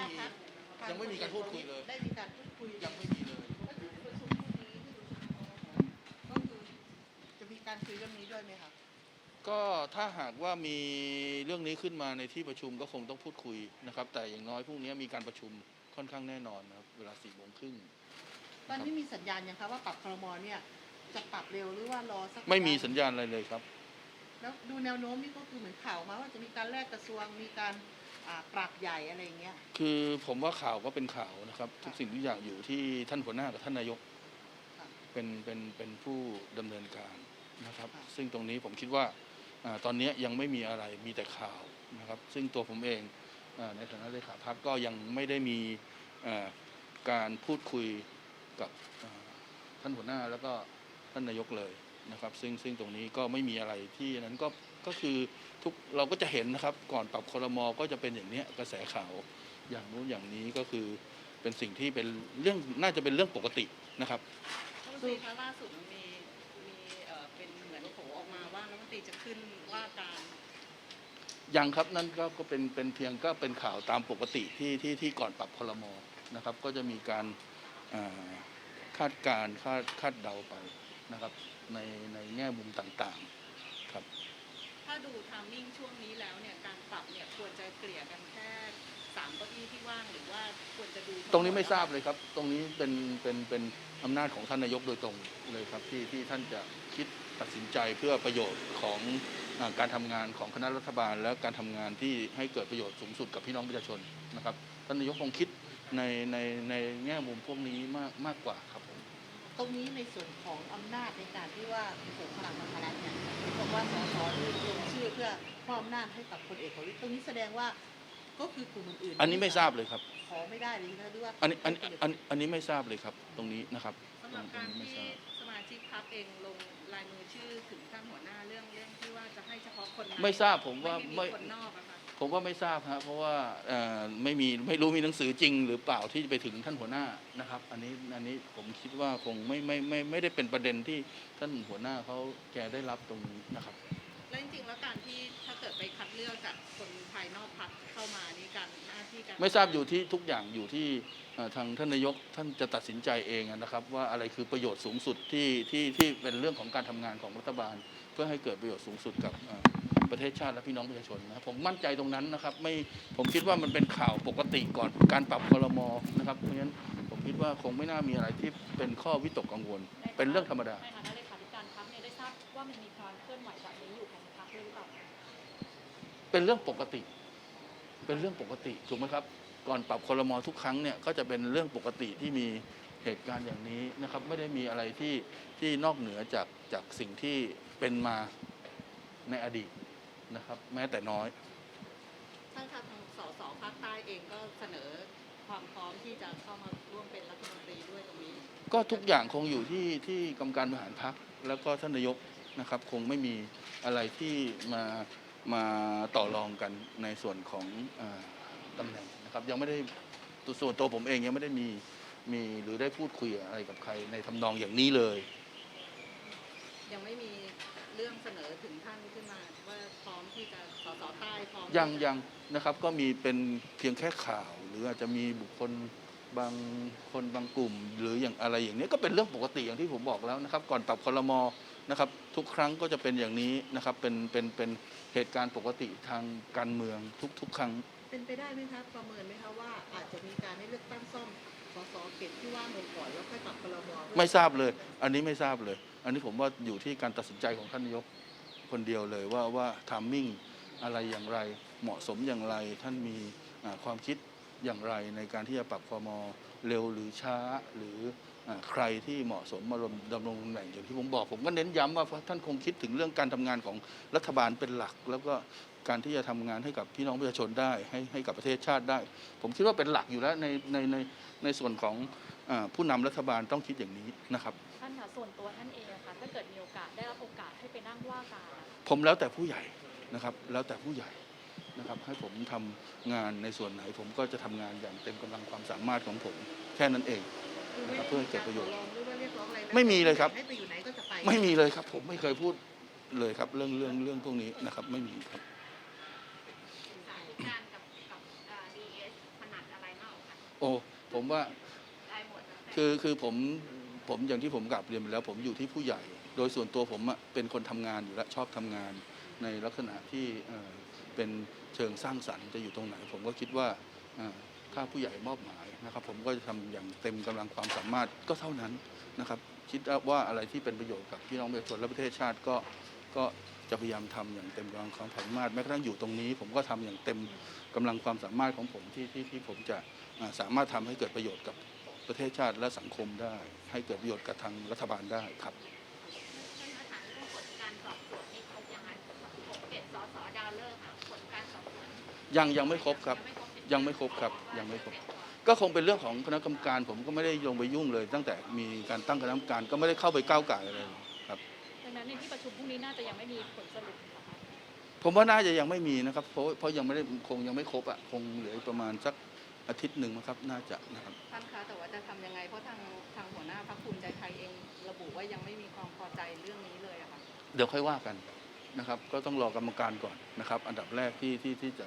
ไม่มียังไม่มีการพูดคุยเลย ได้มีการพูดคุยยังไม่มีเลยก็คือประชุมพรุ่งนี้ที่ดูก็คือจะมีการคุยเรื่องนี้ด้วยไหมคะก็ถ้าหากว่ามีเรื่องนี้ขึ้นมาในที่ประชุมก็คงต้องพูดคุยนะครับ แต่อย่างน้อยพรุ่งนี้มีการประชุมค่อนข้างแน่นอนนะครับเวลาสี่โมงครึ่งตอนนี้มีสัญญาณยังคะว่าปรับครมเนี่ยจะปรับเร็วหรือว่ารอสักไม่มีสัญญาณอะไรเลยครับ แล้วดูแนวโน้มนี่ก็คือเหมือนข่าวมาว่าจะมีการแลกกระทรวงมีการ อ่าปรับใหญ่อะไรอย่างเงี้ย คือผมว่าข่าวก็เป็นข่าวนะครับค่ะทุกสิ่งทุกอย่างอยู่ที่ท่านหัวหน้ากับท่านนายกค่ะเป็นเป็นเป็นผู้ดำเนินการนะครับ ค่ะ ซึ่งตรงนี้ผมคิดว่าอาตอนนี้ยังไม่มีอะไรมีแต่ข่าวนะครับ ซึ่งตัวผมเองอาในฐานะเลขาพักก็ยังไม่ได้มีอ่าการพูดคุยกับอ่าท่านหัวหน้าแล้วก็ท่านนายกเลยนะครับ ซึ่งซึ่งตรงนี้ก็ไม่มีอะไรที่นั้นก็ ก็คือทุกเราก็จะเห็นนะครับ ก่อนปรับครมก็จะเป็นอย่างเนี้ยกระแสข่าวอย่างนู้นอย่างนี้ก็คือเป็นสิ่งที่เป็นเรื่องน่าจะเป็นเรื่องปกตินะครับรัฐมนตรีคะล่าสุดมันมีมีเอ่อเป็นเหมือนโผออกมาว่ารัฐมนตรีจะขึ้นว่าการ ยังครับนั่นก็ก็เป็นเป็นเพียงก็เป็นข่าวตามปกติที่ที่ที่ก่อนปรับคลมนะครับ ก็จะมีการอ่าคาดการณ์คาดคาดเดาไปนะครับ ในในแง่มุมต่างๆครับถ้า ดูทามมิ่งช่วงนี้แล้วเนี่ยการปรับเนี่ยควรจะเกลี่ยกันแค่สามเก้าอี้ที่ว่างหรือว่าควรจะดูตรงนี้ไม่ทราบเลยครับ ตรงนี้เป็นเป็นเป็นอำนาจของท่านนายกโดยตรงเลยครับที่ที่ท่านจะคิดตัดสินใจเพื่อประโยชน์ของอาการทำงานของคณะรัฐบาล และการทำงานที่ให้เกิดประโยชน์สูงสุดกับพี่น้องประชาชนนะครับท่านนายกคงคิดในในในแง่มุมพวกนี้มากมากกว่าครับผมตรงนี้ในส่วนของอำนาจในการที่ว่าส่งพลังประชารัฐเนี่ยบอกว่าสสลงชื่อเพื่อมอบอำนาจให้กับพลเอกประวิตรตรงนี้แสดงว่าก็คือกลุ่มอื่นๆอันนี้ไม่ทราบเลยครับขอไม่ได้เลยนะหรือว่าอันนี้อันอันอันนี้ไม่ทราบเลยครับ ตรงนี้นะครับสำหรับการตงนี้ที่ไม่ทราบสมาชิกพรรคเองลงลายมือชื่อถึงท่านหัวหน้าเรื่องเรื่องที่ว่าจะให้เฉพาะคนในไม่ทราบผมว่าไม่ไม่มีคนนอกอะค่ะ ผมว่าไม่ทราบฮะเพราะว่าเอ่อไม่มีไม่รู้มีหนังสือจริง หรือเปล่าที่ไปถึงท่านหัวหน้านะครับ อันนี้อันนี้ผมคิดว่าคงไม่ไม่ไม่ไม่ได้เป็นประเด็นที่ท่านหัวหน้าเขาแกได้รับตรงนี้นะครับ และจริงๆแล้วการที่ถ้าเกิดไปคัดเลือกจากคนภายนอกพรรคเข้ามานี่การหน้าที่การไม่ทราบอยู่ที่ทุกอย่างอยู่ที่เอ่อทางท่านนายกท่านจะตัดสินใจเองนะครับ ว่าอะไรคือประโยชน์สูงสุดที่ที่ที่เป็นเรื่องของการทำงานของรัฐบาล เพื่อให้เกิดประโยชน์สูงสุดกับเอ่อประเทศชาติและพี่น้องประชาชนนะครับผมมั่นใจตรงนั้นนะครับไม่ผมคิดว่ามันเป็นข่าวปกติก่อนการปรับครมนะครับเพราะฉะนั้นผมคิดว่าคงไม่น่ามีอะไรที่เป็นข้อวิตกกังวล เป็นเรื่องธรรมดา ในฐานะเลข ว่ามันมีการเคลื่อนไหวแบบนี้อยู่ภายในพรรคด้วยหรือเปล่าเป็นเรื่องปกติ เป็นเรื่องปกติถูกไหมครับ ก่อนปรับครมทุกครั้งเนี่ยก็จะเป็นเรื่องปกติที่มีเหตุการณ์อย่างนี้นะครับ ไม่ได้มีอะไรที่ที่นอกเหนือจากจากสิ่งที่เป็นมาในอดีตนะครับ แม้แต่น้อย ท่านทางสสภาคใต้เองก็เสนอความพร้อมที่จะเข้ามาร่วมเป็นรัฐมนตรีด้วยตรงนี้ ก็ทุกอย่างคงอยู่ที่ที่กรรมการบริหารพักแล้วก็ท่านนายก นะครับคงไม่มีอะไรที่มามาต่อรองกันในส่วนของอาตำแหน่งนะครับยังไม่ได้ตัวส่วนตัวผมเองยังไม่ได้มีมีหรือได้พูดคุยอะไรกับใครในทำนองอย่างนี้เลย ยังไม่มีเรื่องเสนอถึงท่านขึ้นมาว่าพร้อมที่จะสสใต้พร้อมยังที่จะยังนะครับก็มีเป็นเพียงแค่ข่าว หรืออาจจะมีบุคคลบางคนบางกลุ่ม หรืออย่างอะไรอย่างนี้ก็เป็นเรื่องปกติอย่างที่ผมบอกแล้วนะครับ ก่อนปรับคลม นะครับทุกครั้งก็จะเป็นอย่างนี้นะครับเป็นเป็นเป็นเหตุการณ์ปกติทางการเมืองทุกทุกครั้ง เป็นไปได้ไหมคะประเมินไหมคะว่าอาจจะมีการให้เลือกตั้งซ่อมสสเขตที่ว่างลงก่อนแล้วค่อยปรับครมไม่ทราบเลย อันนี้ไม่ทราบเลย อันนี้ผมว่าอยู่ที่การตัดสินใจของท่านนายกคนเดียวเลยว่าว่าทามมิ่งอะไรอย่างไรเหมาะสมอย่างไรท่านมีอ่าความคิด อย่างไรในการที่จะปรับคมเร็วหรือช้าหรือใครที่เหมาะสมมาดำรงตำแหน่งอย่างที่ผมบอก ผมก็เน้นย้ำว่าท่านคงคิดถึงเรื่องการทำงานของรัฐบาลเป็นหลัก แล้วก็การที่จะทำงานให้กับพี่น้องประชาชนได้ให้ให้กับประเทศชาติได้ ผมคิดว่าเป็นหลักอยู่แล้วในในในในส่วนของอผู้นำรัฐบาลต้องคิดอย่างนี้นะครับท่านคะส่วนตัวท่านเองค่ะถ้าเกิดมีโอกาสได้รับโอกาสให้ไปนั่งว่าการผมแล้วแต่ผู้ใหญ่นะครับแล้วแต่ผู้ใหญ่ นะครับให้ผมทำงานในส่วนไหน ผมก็จะทำงานอย่างเต็มกำลังความสามารถของผม แค่นั้นเองคือไม่นะครับเพื่อให้เกิดประโยชน์กาต่อองหรือว่าเรียกร้องอะไรนะไม่มีเลยครับให้ไปอยู่ไหนก็จะไปไม่มีเลยครับ ผมไม่เคยพูดเลยครับ เรื่องเรื่องเรื่องพวกนี้นะครับ ไม่มีครับการกับกับดีเอสขนาดอะไรโอ้ผมว่าได้หมดแล้วแต่คือคือผมผมอย่างที่ผมกลับเรียนไปแล้ว ผมอยู่ที่ผู้ใหญ่ โดยส่วนตัวผมอะเป็นคนทำงานอยู่แล้วชอบทำงานในลักษณะที่ เป็นเชิงสร้างสรรค์จะอยู่ตรงไหน ผมก็คิดว่าถ้าผู้ใหญ่มอบหมายนะครับ ผมก็จะทำอย่างเต็มกำลังความสามารถก็เท่านั้นนะครับ คิดว่าอะไรที่เป็นประโยชน์กับพี่น้องประชาชนและประเทศชาติก็ก็จะพยายามทำอย่างเต็มกำลังความสามารถแม้กระทั่งอยู่ตรงนี้ ผมก็ทำอย่างเต็มกำลังความสามารถของผมที่ที่ที่ผมจะสามารถทำให้เกิดประโยชน์กับประเทศชาติและสังคมได้ ให้เกิดประโยชน์กับทางรัฐบาลได้ครับ ยังยังไม่ครบครับ ยังไม่ครบครับยังไม่ครบ ก็คงเป็นเรื่องของคณะกรรมการ ผมก็ไม่ได้ลงไปยุ่งเลย ตั้งแต่มีการตั้งคณะกรรมการก็ไม่ได้เข้าไปก้าวไก่ายอะไรเลยครับดังนั้นในที่ประชุมพรุ่งนี้น่าจะยังไม่มีผลสรุปนะคะ ผมว่าน่าจะยังไม่มีนะครับ เพราะเพราะยังไม่ได้คงยังไม่ครบอะคงเหลืออีกประมาณสักอาทิตย์หนึ่งมั้งครับน่าจะนะครับ ท่านคะแต่ว่าจะทำยังไง เพราะทางทางหัวหน้าพรรคภูมิใจไทยเอง ระบุว่ายังไม่มีความพอใจเรื่องนี้เลยอะค่ะ เดี๋ยวค่อยว่ากัน นะครับ ก็ต้องรอกรรมการก่อนนะครับ อันดับแรกที่ที่ที่จะ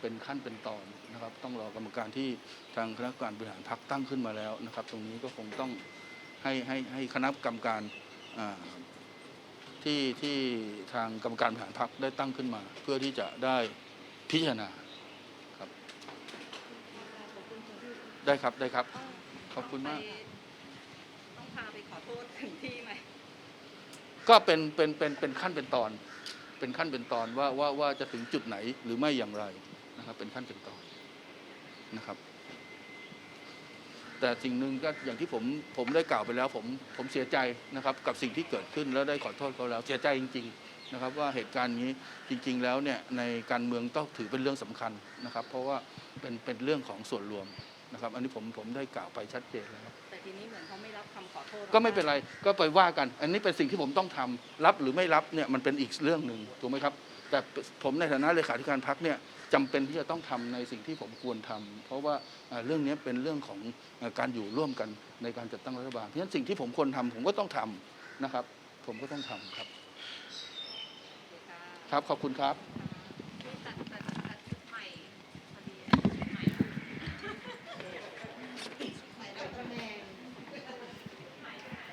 เป็นขั้นเป็นตอนนะครับ ต้องรอกรรมการที่ทางคณะกรรมการบริหารพรรคตั้งขึ้นมาแล้วนะครับ ตรงนี้ก็คงต้องให้ให้ให้คณะกรรมการที่ที่ทางกรรมการบริหารพรรคได้ตั้งขึ้นมา เพื่อที่จะได้พิจารณาครับ ได้ครับได้ครับ ขอบคุณมาก ต้องพาไปขอโทษถึงที่ไหม ก็เป็นเป็นเป็นเป็นขั้นเป็นตอน เป็นขั้นเป็นตอนว่าว่าว่าจะถึงจุดไหนหรือไม่อย่างไรนะครับ เป็นขั้นเป็นตอนนะครับ แต่สิ่งหนึ่งก็อย่างที่ผมผมได้กล่าวไปแล้ว ผมผมเสียใจนะครับ กับสิ่งที่เกิดขึ้นแล้วได้ขอโทษเขาแล้วเสียใจจริง ๆ นะครับ ว่าเหตุการณ์นี้จริง ๆ แล้วเนี่ยในการเมืองต้องถือเป็นเรื่องสำคัญนะครับ เพราะว่าเป็นเป็นเรื่องของส่วนรวมนะครับ อันนี้ผมผมได้กล่าวไปชัดเจนแล้ว ทีนี้เหมือนเขาไม่รับคำขอโทษก็ไม่เป็นไรก็ไปว่ากัน อันนี้เป็นสิ่งที่ผมต้องทำรับหรือไม่รับเนี่ยมันเป็นอีกเรื่องหนึ่งถูกไหมครับ แต่ผมในฐานะเลขาธิการพักเนี่ยจำเป็นที่จะต้องทำในสิ่งที่ผมควรทำเพราะว่าเอ่อเรื่องนี้เป็นเรื่องของเอ่อการอยู่ร่วมกันในการจัดตั้งรัฐบาลเพราะฉะนั้นสิ่งที่ผมควรทำผมก็ต้องทำนะครับ ผมก็ต้องทำครับครับขอบคุณครับค่ะ